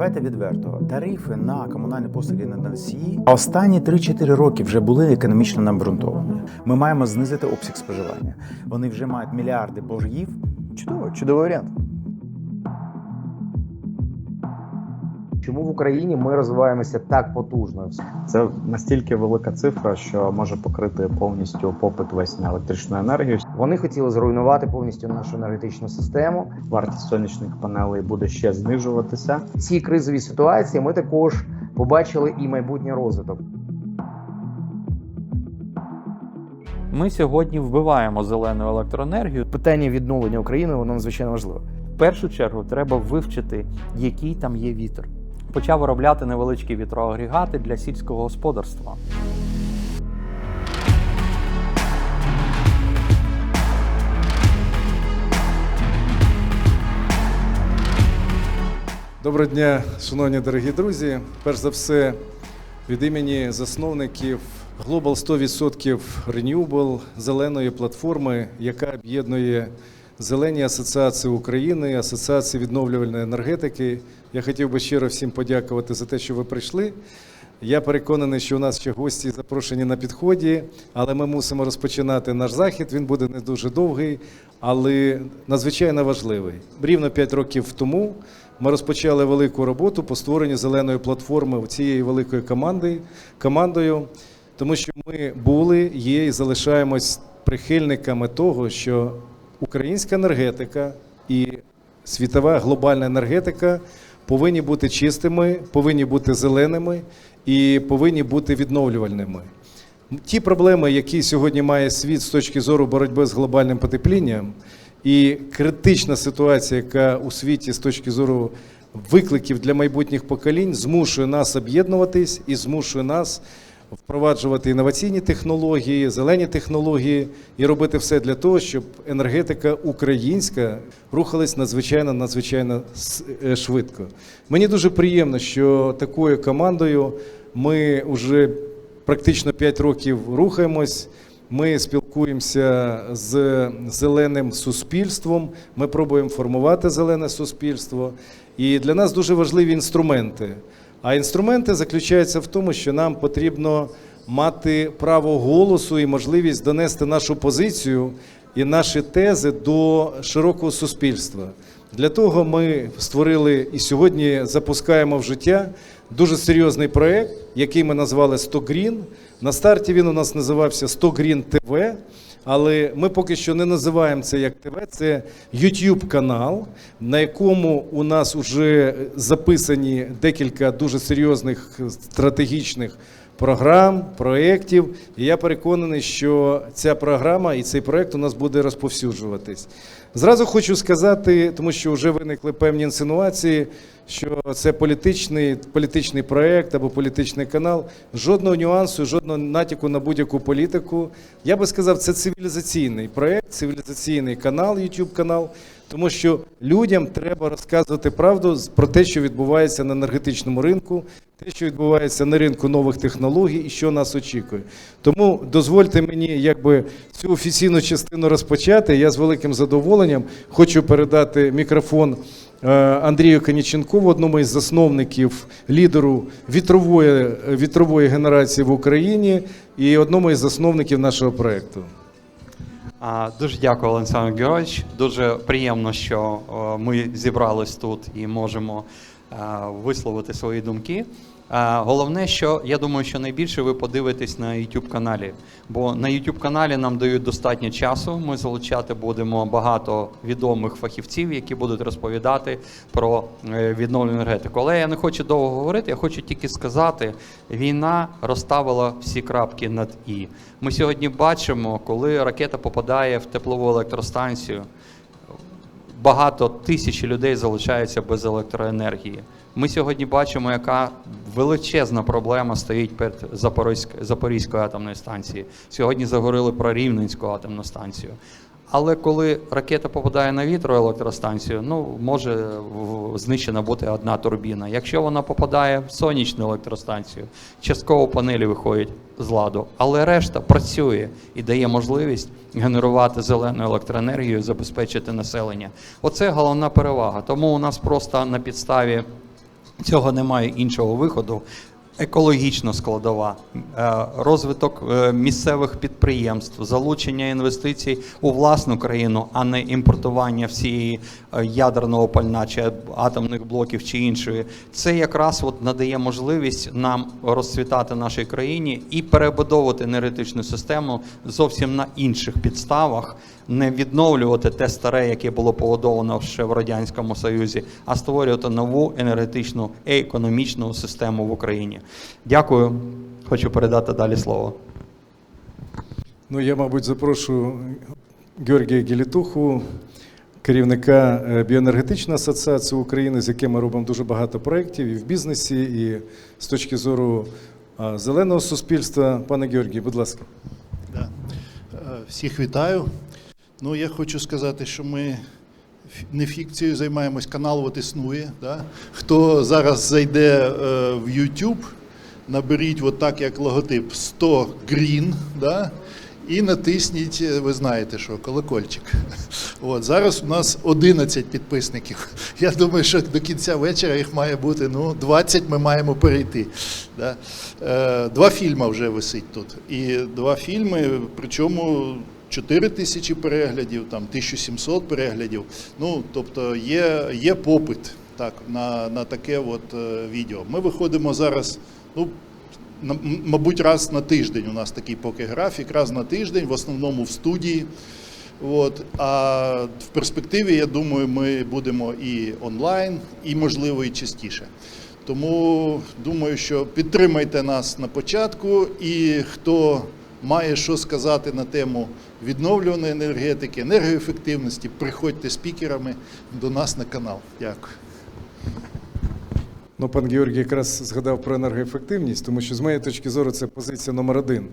Давайте відверто. Тарифи на комунальні послуги на носії останні 3-4 роки вже були економічно необґрунтовані. Ми маємо знизити обсяг споживання. Вони вже мають мільярди боргів. Чудово, чудовий варіант. Чому в Україні ми розвиваємося так потужно? Це настільки велика цифра, що може покрити повністю попит весь на електричну енергію. Вони хотіли зруйнувати повністю нашу енергетичну систему. Вартість сонячних панелей буде ще знижуватися. В цій кризовій ситуації ми також побачили і майбутній розвиток. Ми сьогодні вбиваємо зелену електроенергію. Питання відновлення України воно надзвичайно важливе. В першу чергу треба вивчити, який там є вітер. Почав виробляти невеличкі вітроагрегати для сільського господарства. Доброго дня, шановні дорогі друзі. Перш за все, від імені засновників Global 100% Renewable зеленої платформи, яка об'єднує зелені асоціації України, асоціації відновлювальної енергетики. Я хотів би щиро всім подякувати за те, що ви прийшли. Я переконаний, що у нас ще гості запрошені на підході, але ми мусимо розпочинати наш захід. Він буде не дуже довгий, але надзвичайно важливий. Рівно 5 років тому ми розпочали велику роботу по створенню зеленої платформи цієї великої команди, командою, тому що ми були, є і залишаємось прихильниками того, що українська енергетика і світова глобальна енергетика повинні бути чистими, повинні бути зеленими і повинні бути відновлювальними. Ті проблеми, які сьогодні має світ з точки зору боротьби з глобальним потеплінням, і критична ситуація, яка у світі з точки зору викликів для майбутніх поколінь, змушує нас об'єднуватись і змушує нас впроваджувати інноваційні технології, зелені технології і робити все для того, щоб енергетика українська рухалась надзвичайно надзвичайно е, швидко. Мені дуже приємно, що такою командою ми вже практично 5 років рухаємось. Ми спілкуємося з зеленим суспільством. Ми пробуємо формувати зелене суспільство. І для нас дуже важливі інструменти. А інструменти заключаються в тому, що нам потрібно мати право голосу і можливість донести нашу позицію і наші тези до широкого суспільства. Для того ми створили і сьогодні запускаємо в життя дуже серйозний проект, який ми назвали 100 Green. На старті він у нас називався 100 Green TV, але ми поки що не називаємо це як ТВ, це YouTube канал, на якому у нас вже записані декілька дуже серйозних стратегічних програм, проєктів. І я переконаний, що ця програма і цей проєкт у нас буде розповсюджуватись. Зразу хочу сказати, тому що вже виникли певні інсинуації, що це політичний, політичний проєкт або політичний канал. Жодного нюансу, жодного натяку на будь-яку політику. Я би сказав, це цивілізаційний проєкт, цивілізаційний канал, YouTube канал. Тому що людям треба розказувати правду про те, що відбувається на енергетичному ринку, те, що відбувається на ринку нових технологій і що нас очікує. Тому дозвольте мені якби цю офіційну частину розпочати. Я з великим задоволенням хочу передати мікрофон е, Андрію Каніченкову, одному із засновників лідеру вітрової, вітрової генерації в Україні і одному із засновників нашого проекту. Дуже дякую, Олександр Георгійович. Дуже приємно, що е, ми зібрались тут і можемо висловити свої думки. Е, Головне, що я думаю, що найбільше ви подивитесь на YouTube каналі, бо на YouTube каналі нам дають достатньо часу. Ми залучати будемо багато відомих фахівців, які будуть розповідати про е, відновлену енергетику. Але я не хочу довго говорити. Я хочу тільки сказати, війна розставила всі крапки над і. Ми сьогодні бачимо, коли ракета попадає в теплову електростанцію, багато тисяч людей залишаються без електроенергії. Ми сьогодні бачимо, яка величезна проблема стоїть перед Запорізьк- Запорізькою атомною станцією. Сьогодні заговорили про Рівненську атомну станцію. Але коли ракета попадає на вітроелектростанцію, ну може знищена бути одна турбіна. Якщо вона попадає в сонячну електростанцію, частково панелі виходять з ладу, але решта працює і дає можливість генерувати зелену електроенергію, забезпечити населення. Оце головна перевага. Тому у нас просто на підставі Цього немає іншого виходу. Екологічна складова, е, розвиток е, місцевих підприємств, залучення інвестицій у власну країну, а не імпортування всієї е, ядерного пальна чи атомних блоків чи іншої. Це якраз от надає можливість нам розцвітати нашій країні і перебудовувати енергетичну систему зовсім на інших підставах, не відновлювати те старе, яке було побудовано ще в радянському союзі, а створювати нову енергетичну і економічну систему в Україні. Дякую. Хочу передати далі слово. Ну, я, мабуть, запрошу Георгія Гелітуху, керівника е, Біоенергетичної асоціації України, з яким ми робимо дуже багато проєктів і в бізнесі, і з точки зору зеленого суспільства. Пане Георгій, будь ласка. Да. Е, Всіх вітаю. Ну, я хочу сказати, що ми не фікцією займаємось, канал от існує. Да? Хто зараз зайде е, в YouTube, наберіть от як логотип 100 Green, да? і натисніть, е, ви знаєте що, колокольчик. От, зараз у нас 11 підписників. Я думаю, що до кінця вечора їх має бути ну, 20 ми маємо перейти. Да? Е, два фільми вже висить тут. І два фільми, причому 4 тисячі переглядів, там 1700 переглядів. Ну, тобто є, є попит так, на, на таке от, е, відео. Ми виходимо зараз. Ну, мабуть, раз на тиждень у нас такий поки графік, раз на тиждень, в основному в студії. От. А в перспективі, я думаю, ми будемо і онлайн, і, можливо, і частіше. Тому думаю, що підтримайте нас на початку, і хто має що сказати на тему відновлюваної енергетики, енергоефективності, приходьте спікерами до нас на канал. Дякую. Ну, пан Георгій якраз згадав про енергоефективність, тому що з моєї точки зору це позиція номер один.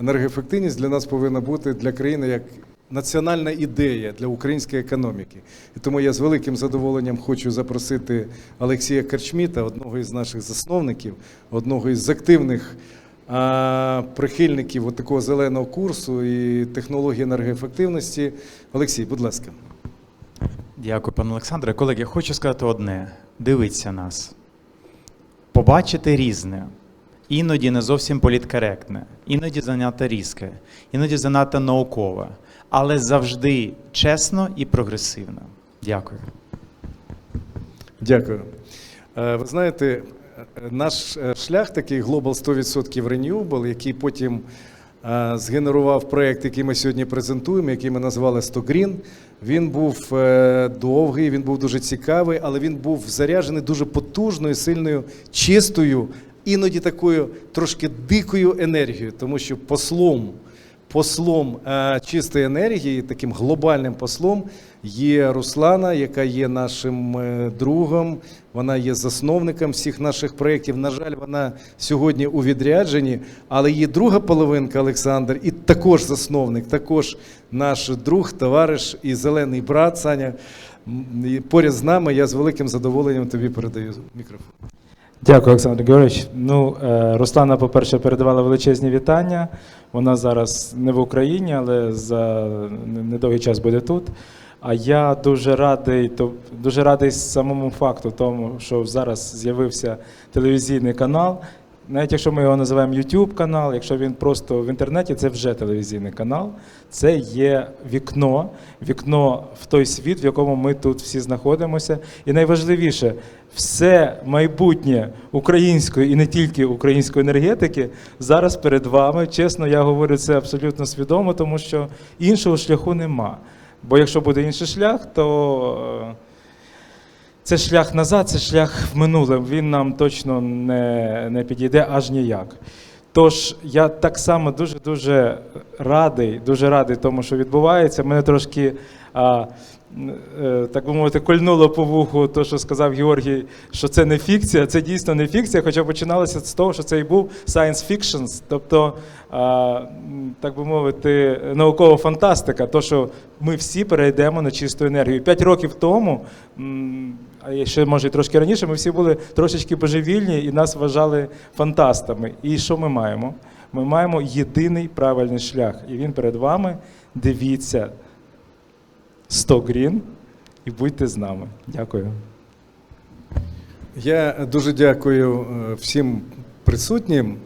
Енергоефективність для нас повинна бути для країни як національна ідея для української економіки. І тому я з великим задоволенням хочу запросити Олексія Керчміта, одного із наших засновників, одного із активних прихильників такого зеленого курсу і технології енергоефективності. Олексій, будь ласка. Дякую, пане Олександре. Колеги, я хочу сказати одне: дивіться нас. Побачити різне. Іноді не зовсім політкоректне, іноді занадто різке, іноді занадто наукове, але завжди чесно і прогресивно. Дякую. Дякую. Е, Ви знаєте, наш е, шлях такий Global 100% Renewable, який потім е, згенерував проєкт, який ми сьогодні презентуємо, який ми назвали 100 Green. Він був е, довгий, він був дуже цікавий, але він був заряджений дуже потужною, сильною, чистою, іноді такою трошки дикою енергією, тому що послом послом е, чистої енергії, таким глобальним послом є Руслана, яка є нашим е, другом. Вона є засновником всіх наших проєктів. На жаль, вона сьогодні у відрядженні, але її друга половинка Олександр, і також засновник, також наш друг, товариш і зелений брат Саня. Поряд з нами я з великим задоволенням тобі передаю мікрофон. Дякую, Олександр Георгійович. Ну, е, Руслана, по-перше, передавала величезні вітання. Вона зараз не в Україні, але за недовгий час буде тут. А я дуже радий, то дуже радий самому факту, тому що зараз з'явився телевізійний канал. Навіть якщо ми його називаємо YouTube канал, якщо він просто в інтернеті, це вже телевізійний канал. Це є вікно, вікно в той світ, в якому ми тут всі знаходимося. І найважливіше, все майбутнє української і не тільки української енергетики зараз перед вами. Чесно, я говорю це абсолютно свідомо, тому що іншого шляху нема. Бо якщо буде інший шлях, то е, це шлях назад, це шлях в минуле. Він нам точно не, не підійде аж ніяк. Тож я так само дуже дуже радий, дуже радий тому, що відбувається. Мене трошки, а, е, так би мовити, кольнуло по вуху, то, що сказав Георгій, що це не фікція, це дійсно не фікція, хоча починалося з того, що це і був science fiction, тобто, так би мовити, наукова фантастика, то, що ми всі перейдемо на чисту енергію. П'ять років тому. а ще може трошки раніше, ми всі були трошечки божевільні і нас вважали фантастами. І що ми маємо? Ми маємо єдиний правильний шлях. І він перед вами. Дивіться 100 грін і будьте з нами. Дякую. Я дуже дякую е, всім присутнім,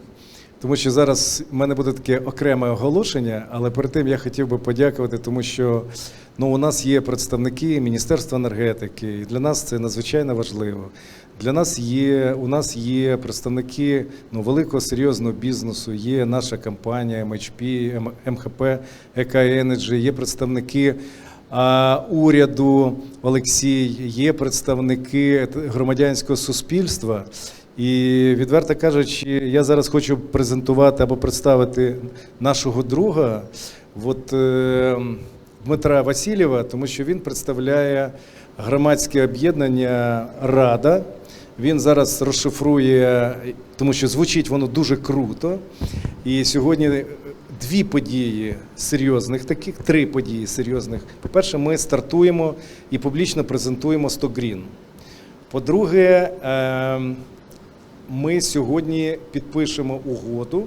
тому що зараз в мене буде таке окреме оголошення, але перед тим я хотів би подякувати, тому що ну, у нас є представники Міністерства енергетики, і для нас це надзвичайно важливо. Для нас є, у нас є представники ну, великого серйозного бізнесу, є наша компанія MHP, МХП, ЕК Energy, є представники уряду Олексій, є представники громадянського суспільства. І відверто кажучи, я зараз хочу презентувати або представити нашого друга, от, е, Дмитра Васильєва, тому що він представляє громадське об'єднання Рада. Він зараз розшифрує, тому що звучить воно дуже круто. І сьогодні дві події серйозних, таких три події серйозних. По-перше, ми стартуємо і публічно презентуємо 100 Green. По-друге, ем, ми сьогодні підпишемо угоду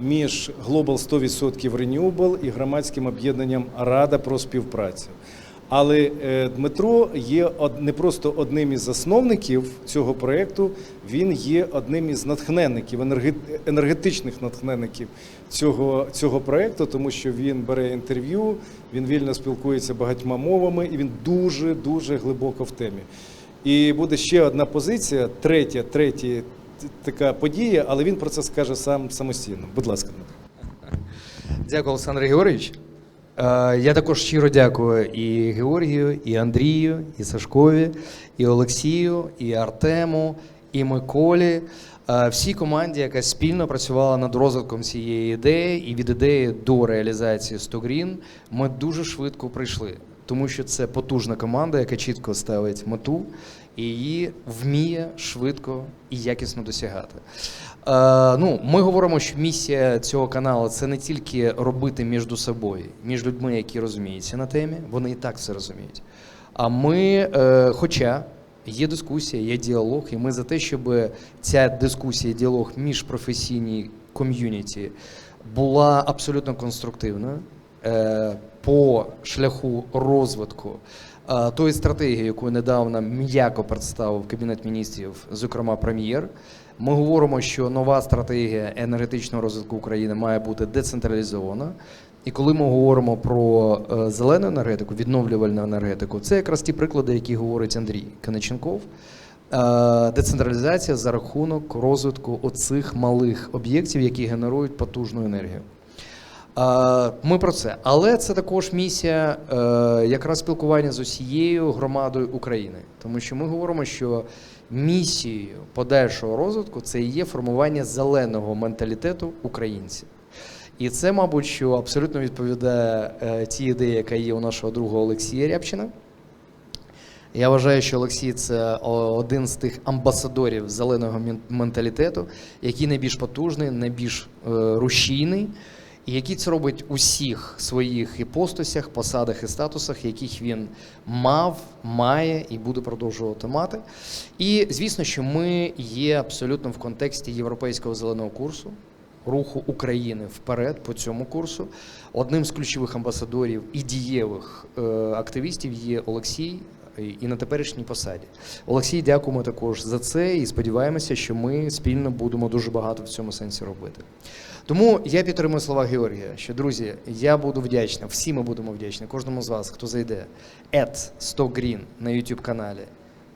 між Global 100% Renewable і громадським об'єднанням Рада про співпрацю. Але е, Дмитро є не просто одним із засновників цього проєкту, він є одним із натхненників, енергетичних натхненників цього, цього проєкту, тому що він бере інтерв'ю, він вільно спілкується багатьма мовами і він дуже дуже глибоко в темі. І буде ще одна позиція, третя, третя така подія, але він про це скаже сам самостійно. Будь ласка. Дякую, Олександр Георгійович. Е, Я також щиро дякую і Георгію, і Андрію, і Сашкові, і Олексію, і Артему, і Миколі, е, всій команді, яка спільно працювала над розвитком цієї ідеї, і від ідеї до реалізації 100 Green ми дуже швидко прийшли. Тому що це потужна команда, яка чітко ставить мету і її вміє швидко і якісно досягати. Е, ну, ми говоримо, що місія цього каналу це не тільки робити між собою, між людьми, які розуміються на темі, вони і так все розуміють. А ми, е, хоча є дискусія, є діалог, і ми за те, щоб ця дискусія, діалог між професійній ком'юніті була абсолютно конструктивною е, по шляху розвитку тої стратегії, яку недавно м'яко представив Кабінет міністрів, зокрема прем'єр. Ми говоримо, що нова стратегія енергетичного розвитку України має бути децентралізована. І коли ми говоримо про е, зелену енергетику, відновлювальну енергетику, це якраз ті приклади, які говорить Андрій Каниченков. Е, Децентралізація за рахунок розвитку оцих малих об'єктів, які генерують потужну енергію. Е, Ми про це. Але це також місія якраз спілкування з усією громадою України. Тому що ми говоримо, що місією подальшого розвитку це і є формування зеленого менталітету українців. І це, мабуть, що абсолютно відповідає е, тій ідеї, яка є у нашого друга Олексія Рябчина. Я вважаю, що Олексій це один з тих амбасадорів зеленого менталітету, який найбільш потужний, найбільш е, рушійний, і який це робить у всіх своїх іпостасях, посадах і статусах, яких він мав, має і буде продовжувати мати. І звісно, що ми є абсолютно в контексті європейського зеленого курсу. Руху України вперед по цьому курсу. Одним з ключових амбасадорів і дієвих е, активістів є Олексій і на теперішній посаді. Олексій, дякуємо також за це і сподіваємося, що ми спільно будемо дуже багато в цьому сенсі робити. Тому я підтримую слова Георгія, що друзі, я буду вдячна, всі ми будемо вдячні, кожному з вас, хто зайде at 100 Green на YouTube каналі,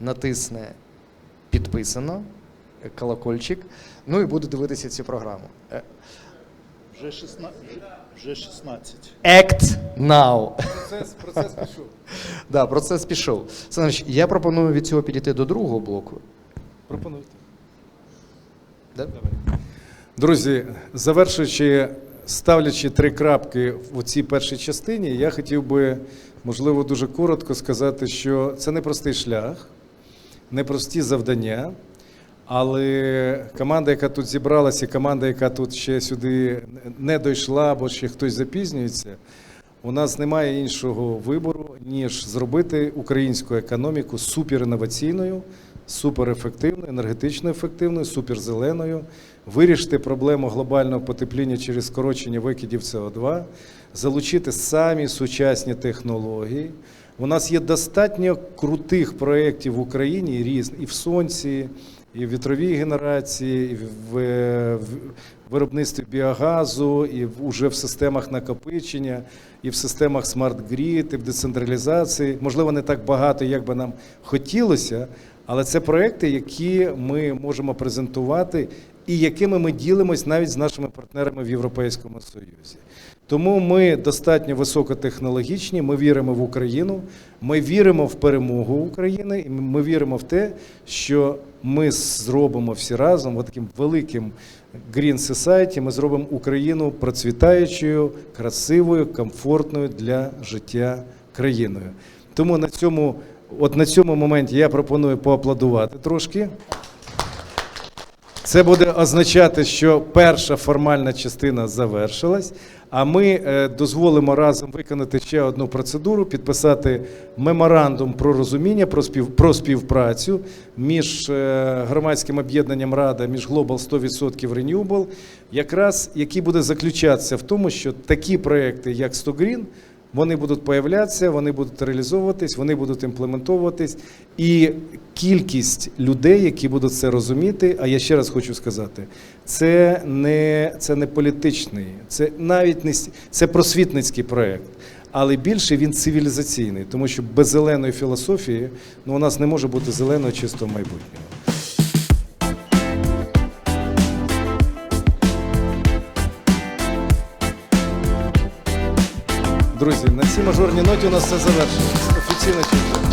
натисне підписано, колокольчик, ну і буде дивитися цю програму. Е, Вже 16. Вже 16. Act now. Процес, процес пішов. Да, процес пішов. Олександр, я пропоную від цього підійти до другого блоку. Пропонуйте. Да? Друзі, завершуючи, ставлячи три крапки в цій першій частині, я хотів би, можливо, дуже коротко сказати, що це непростий шлях, непрості завдання. Але команда, яка тут зібралася, і команда, яка тут ще сюди не дійшла, або ще хтось запізнюється, у нас немає іншого вибору, ніж зробити українську економіку суперінноваційною, суперефективною, енергетично ефективною, суперзеленою, вирішити проблему глобального потепління через скорочення викидів СО2, залучити самі сучасні технології, У нас є достатньо крутих проєктів в Україні різних і в сонці, і в вітровій генерації, і в, виробництві біогазу, і в, уже в системах накопичення, і в системах смарт-грід, і в децентралізації. Можливо, не так багато, як би нам хотілося, але це проекти, які ми можемо презентувати і якими ми ділимось навіть з нашими партнерами в Європейському Союзі. Тому ми достатньо високотехнологічні, ми віримо в Україну, ми віримо в перемогу України, і ми віримо в те, що ми зробимо всі разом от таким великим Green Society, ми зробимо Україну процвітаючою, красивою, комфортною для життя країною. Тому на цьому, от на цьому моменті я пропоную поаплодувати трошки. Це буде означати, що перша формальна частина завершилась, а ми е, дозволимо разом виконати ще одну процедуру, підписати меморандум про розуміння, про, спів, про співпрацю між е, громадським об'єднанням Рада, між Global 100% Renewable, якраз який буде заключатися в тому, що такі проекти, як 100 Green, вони будуть появлятися, вони будуть реалізовуватись, вони будуть імплементовуватись. І кількість людей, які будуть це розуміти, а я ще раз хочу сказати, це не, це не політичний, це навіть не це просвітницький проєкт. Але більше він цивілізаційний, тому що без зеленої філософії ну, у нас не може бути зеленого чистого майбутнього. Друзі, на цій мажорній ноті у нас все завершилось. Офіційно чітко.